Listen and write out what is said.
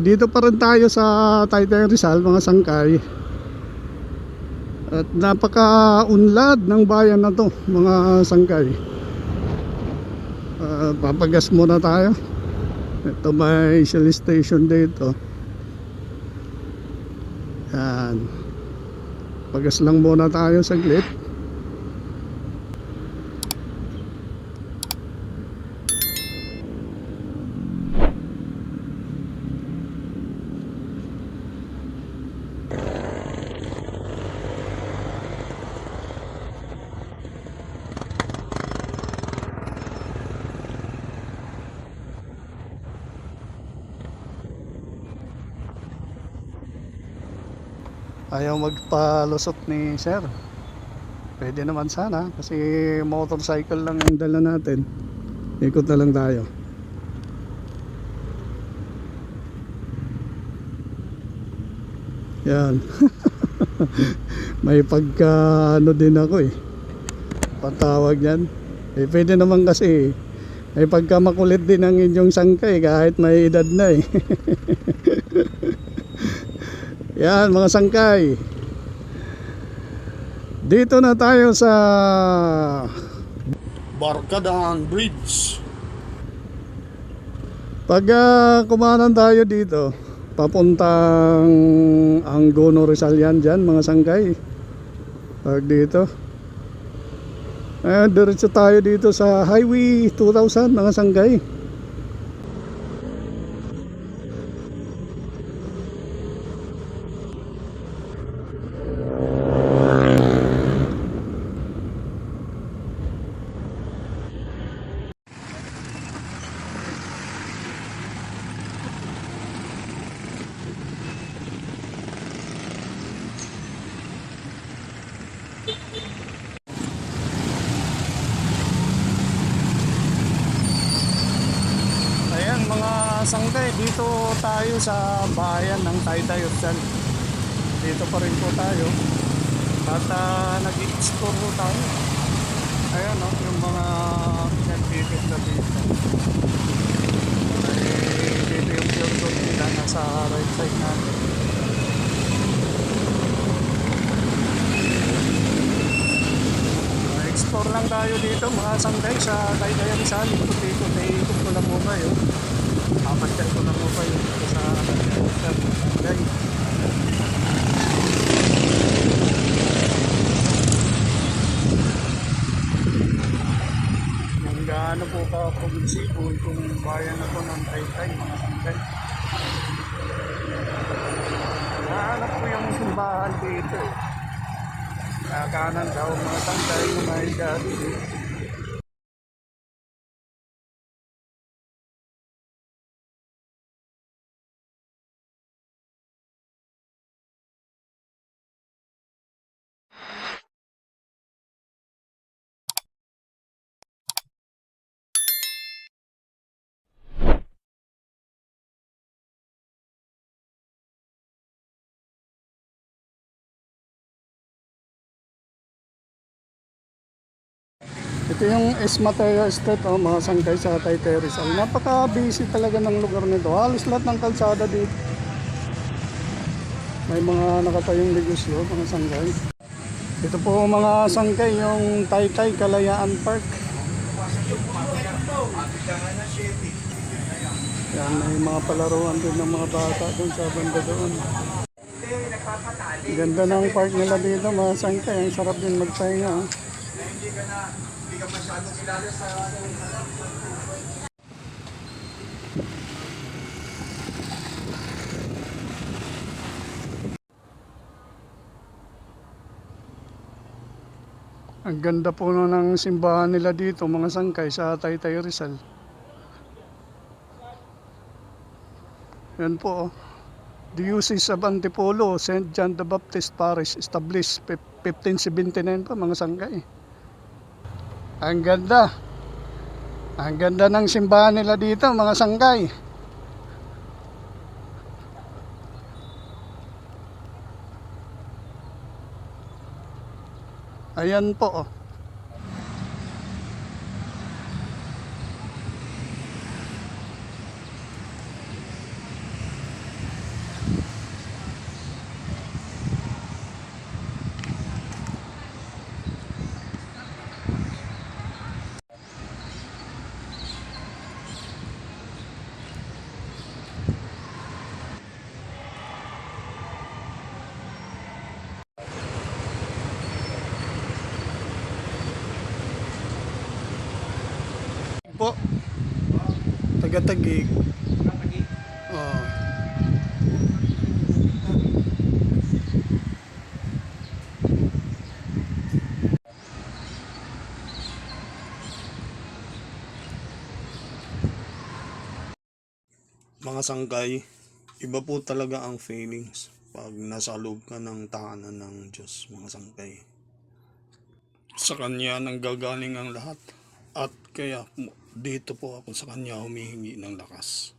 Dito pa rin tayo sa Taytay Rizal, mga sangkay. At napaka-unlad ng bayan na to, mga sangkay. Ah, papagas muna tayo. Ito may Shell station dito. Yan. Pagas lang muna tayo saglit. Ayaw magpalusot ni sir. Pwede naman sana kasi motorcycle lang ang dala natin. Ikot na lang tayo. Yan. May pagka ano din ako eh. Patawag yan. Eh, pwede naman kasi may pagka makulit din ang inyong sangkay kahit may edad na eh. Yan mga sangkay. Dito na tayo sa Barkadahan Bridge. pag uh, kumanan tayo dito, papuntang Angono Rizal yan dyan mga sangkay. Pag dito. Eh, diretso tayo dito sa Highway 2000 mga sangkay. Ayan mga sangkay, dito tayo sa bayan ng Taytay Rizal. Dito pa rin po tayo. At uh, nag-explore po tayo. Ayan no, yung mga nagtitip na dito. Ay, dito yung pure gold nila nasa right side natin. explore lang tayo dito mga sangkay sa Taytay Rizal. Ikot-ikot, eh, ikot ko lang po kayo. Kayo dito sa. Yung gaano po ka provinsibo itong bayan na po ng Taytay mga sangkay. Nahanap ko yung simbahan dito eh. Kakanan daw mga sangkay ng mga gari. Ito yung Esmateo Estate, oh, mga sangkay sa Taytay Rizal. Napaka-busy talaga ng lugar nito. Halos lahat ng kalsada dito. May mga nakatayong negosyo, mga sangkay. Ito po mga sangkay, yung Taytay Kalayaan Park. Yan, may mga palaruan din ng mga bata doon sa banda doon. Ganda ng park nila dito, mga sangkay. Ang sarap din magpahinga. oh. Ang ganda po no ng simbahan nila dito, mga sangkay sa Taytay Rizal. Yan po. oh. Diocese of Antipolo, St. John the Baptist Parish, established fif- 1579 pa, mga sangkay. Ang ganda. Ang ganda ng simbahan nila dito, mga sangkay. Ayan po. oh. Taga-tagig. Oo. Mga sangkay, iba po talaga ang feelings pag nasa loob ka ng tahanan ng Diyos, mga sangkay. Sa Kanya nang gagaling ang lahat. Kaya dito po ako sa Kanya humihingi ng lakas.